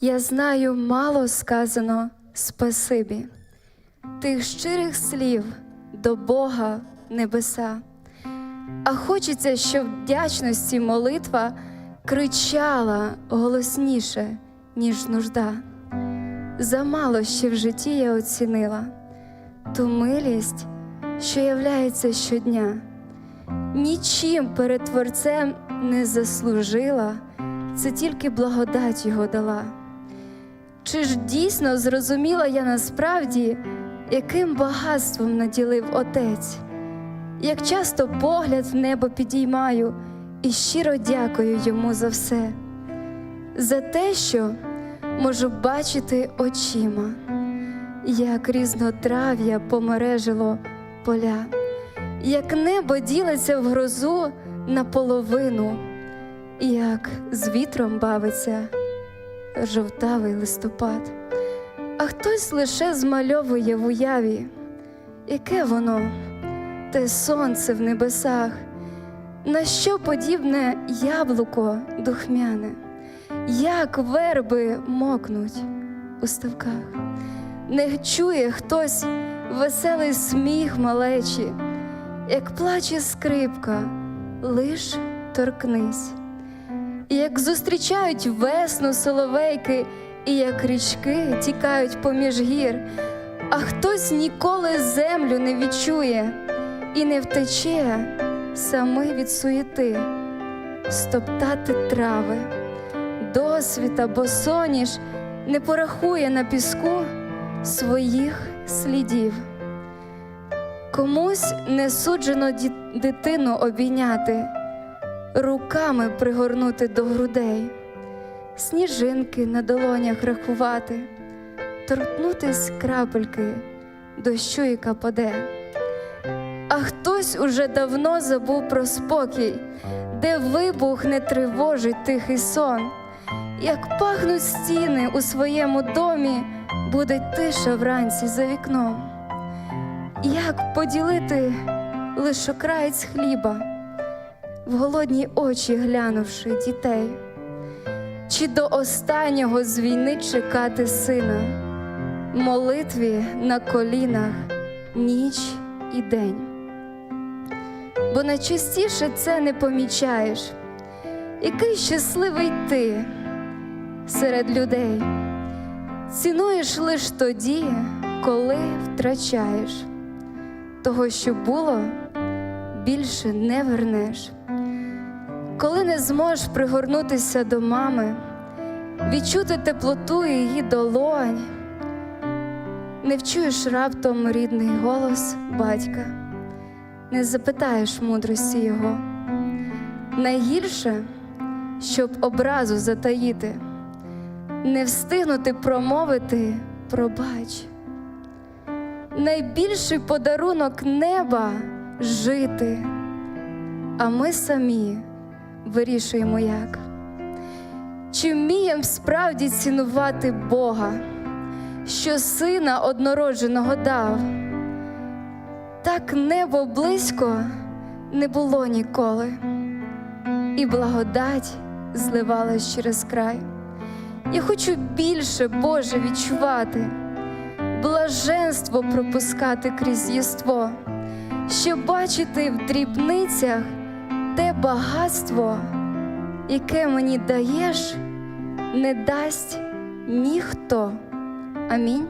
Я знаю, мало сказано спасибі, тих щирих слів до Бога небеса. А хочеться, щоб вдячності молитва кричала голосніше, ніж нужда. Замало ще в житті я оцінила ту милість, що являється щодня. Нічим перед Творцем не заслужила, це тільки благодать його дала. Чи ж дійсно зрозуміла я насправді, яким багатством наділив Отець? Як часто погляд в небо підіймаю і щиро дякую йому за все, за те, що можу бачити очима, як різнотрав'я помережило поля, як небо ділиться в грозу наполовину, як з вітром бавиться жовтавий листопад, а хтось лише змальовує в уяві, яке воно, те сонце в небесах, на що подібне яблуко духмяне, як верби мокнуть у ставках, не чує хтось веселий сміх малечі, як плаче скрипка, лиш торкнись. І як зустрічають весну соловейки, і як річки тікають поміж гір, а хтось ніколи землю не відчує і не втече самий від суєти, стоптати трави, досвіта, бо соніш не порахує на піску своїх слідів. Комусь не суджено дитину обійняти руками пригорнути до грудей, сніжинки на долонях рахувати, торкнутись крапельки дощу, яка паде. А хтось уже давно забув про спокій, де вибух не тривожить тихий сон, як пахнуть стіни у своєму домі, буде тиша вранці за вікном. Як поділити лише краєць хліба? В голодні очі глянувши дітей, чи до останнього з війни чекати сина, молитві на колінах ніч і день. Бо найчастіше це не помічаєш, який щасливий ти серед людей, цінуєш лиш тоді, коли втрачаєш. Того, що було, більше не вернеш. Коли не зможеш пригорнутися до мами, відчути теплоту її долонь, не вчуєш раптом рідний голос батька, не запитаєш мудрості його. Найгірше, щоб образу затаїти, не встигнути промовити пробач. Найбільший подарунок неба жити, а ми самі вирішуємо як. Чи вмієм справді цінувати Бога, що сина однородженого дав? Так небо близько не було ніколи, і благодать зливалась через край. Я хочу більше, Боже, відчувати, блаженство пропускати крізь єство, щоб бачити в дрібницях те багатство, яке мені даєш, не дасть ніхто. Амінь.